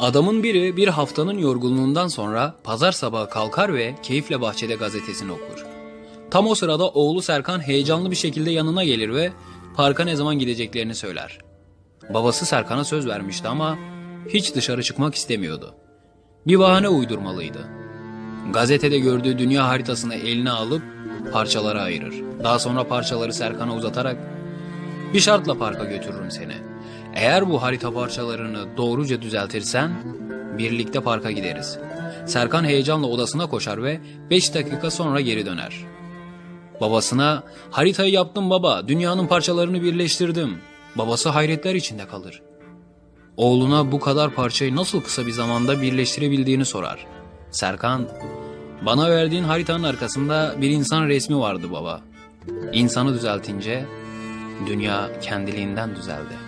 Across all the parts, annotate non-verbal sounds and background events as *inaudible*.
Adamın biri bir haftanın yorgunluğundan sonra pazar sabahı kalkar ve keyifle bahçede gazetesini okur. Tam o sırada oğlu Serkan heyecanlı bir şekilde yanına gelir ve parka ne zaman gideceklerini söyler. Babası Serkan'a söz vermişti ama hiç dışarı çıkmak istemiyordu. Bir bahane uydurmalıydı. Gazetede gördüğü dünya haritasını eline alıp parçalara ayırır. Daha sonra parçaları Serkan'a uzatarak bir şartla parka götürürüm seni. Eğer bu harita parçalarını doğruca düzeltirsen birlikte parka gideriz. Serkan heyecanla odasına koşar ve 5 dakika sonra geri döner. Babasına haritayı yaptım baba dünyanın parçalarını birleştirdim. Babası hayretler içinde kalır. Oğluna bu kadar parçayı nasıl kısa bir zamanda birleştirebildiğini sorar. Serkan, bana verdiğin haritanın arkasında bir insan resmi vardı baba. İnsanı düzeltince dünya kendiliğinden düzeldi.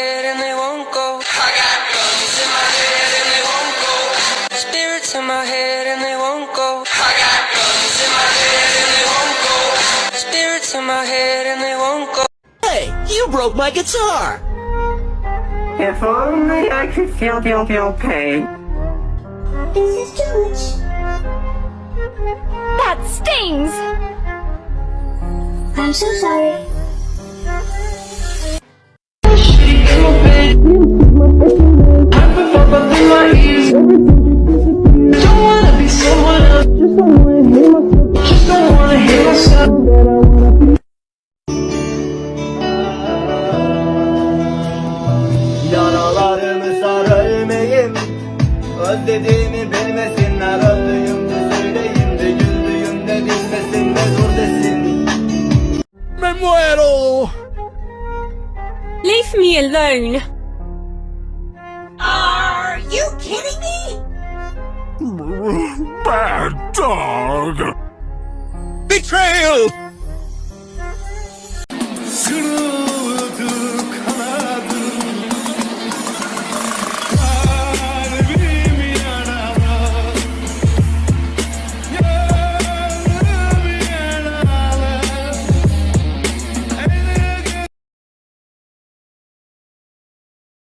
my head and they won't go. Hey, you broke my guitar! If only I could feel your, your pain. This is too much That stings! I'm so sorry Özlediğimi bilmesinler Öldüğümde söyleyeyim de Güldüğümde bilmesin de dur desin Me muero oh. Leave me alone! Are you kidding me? *laughs* Bad dog! Betrayal!